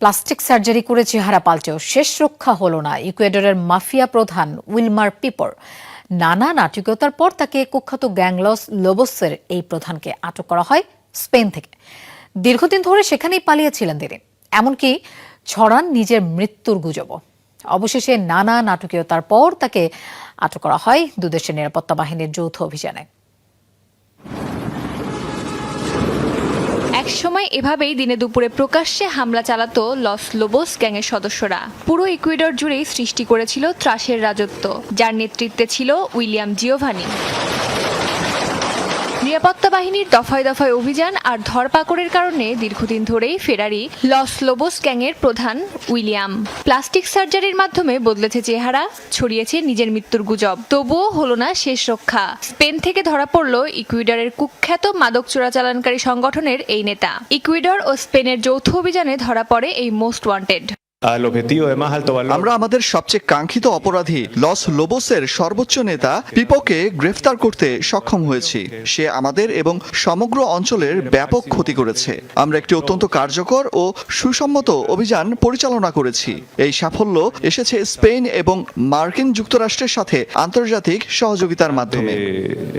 Plastic surgery করে চেহারা পাল্টেও শেষ রক্ষা হলো না ইকুয়েডরের মাফিয়া প্রধান উইলমার পিপর। নানা নাটকীয়তার পর তাকে কুখ্যাত গ্যাংলস লোবসের এই প্রধানকে আটক করা হয় স্পেন থেকে। দীর্ঘদিন ধরে সেখানেই পালিয়েছিলেন তিনি। এমনকি ছড়ান নিজের মৃত্যুর গুজবও। অবশেষে নানা নাটকীয়তার পর তাকে আটক করা হয় দুদেশের নিরাপত্তা বাহিনীর যৌথ অভিযানে। একসময় এভাবেই দিনে দুপুরে প্রকাশ্যে হামলা চালাতো লস লোবোস গ্যাংয়ের সদস্যরা। পুরো ইকুয়েডর জুড়েই সৃষ্টি করেছিল ত্রাসের রাজত্ব, যার নেতৃত্বে ছিল উইলিয়াম জিওভানি। নিরাপত্তা বাহিনীর দফায় দফায় অভিযান আর ধরপাকড়ের কারণে দীর্ঘদিন ধরেই ফেরারি লস লোবোস গ্যাংয়ের প্রধান উইলিয়াম। প্লাস্টিক সার্জারির মাধ্যমে বদলেছে চেহারা, ছড়িয়েছে নিজের মৃত্যুর গুজব। তবুও হলো না শেষ রক্ষা। স্পেন থেকে ধরা পড়ল ইকুইডরের কুখ্যাত মাদক চোরাচালানকারী সংগঠনের এই নেতা। ইকুইডর ও স্পেনের যৌথ অভিযানে ধরা পড়ে এই মোস্ট ওয়ান্টেড। আমরা আমাদের সবচেয়ে কাঙ্ক্ষিত অপরাধী লস লোবোসের সর্বোচ্চ নেতা পিপোকে গ্রেফতার করতে সক্ষম হয়েছি। সে আমাদের এবং সমগ্র অঞ্চলের ব্যাপক ক্ষতি করেছে। আমরা একটি অত্যন্ত কার্যকর ও সুসম্মত অভিযান পরিচালনা করেছি। এই সাফল্য এসেছে স্পেন এবং মার্কিন যুক্তরাষ্ট্রের সাথে আন্তর্জাতিক সহযোগিতার মাধ্যমে। Eh,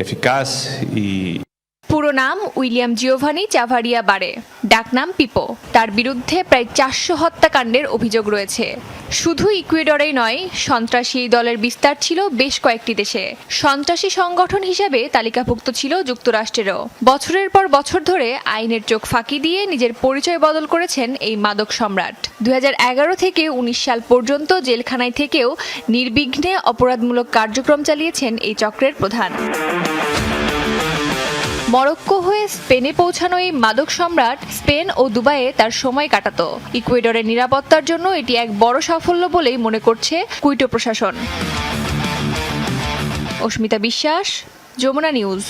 পুরো নাম উইলিয়াম জিওভানি চাভারিয়া বারে ডাকনাম পিপো। তার বিরুদ্ধে প্রায় চারশো হত্যাকাণ্ডের অভিযোগ রয়েছে। শুধু ইকুয়েডরেই নয়, সন্ত্রাসী দলের বিস্তার ছিল বেশ কয়েকটি দেশে। সন্ত্রাসী সংগঠন হিসেবে তালিকাভুক্ত ছিল যুক্তরাষ্ট্রেরও। বছরের পর বছর ধরে আইনের চোখ ফাঁকি দিয়ে নিজের পরিচয় বদল করেছেন এই মাদক সম্রাট। দু হাজার এগারো থেকে উনিশ সাল পর্যন্ত জেলখানায় থেকেও নির্বিঘ্নে অপরাধমূলক কার্যক্রম চালিয়েছেন এই চক্রের প্রধান। মরক্কো হয়ে স্পেনে পৌঁছানো এই মাদক সম্রাট স্পেন ও দুবাইয়ে তার সময় কাটাত। ইকুয়েডরের নিরাপত্তার জন্য এটি এক বড় সাফল্য বলেই মনে করছে কুইটো প্রশাসন। অস্মিতা বিশ্বাস, যমুনা নিউজ।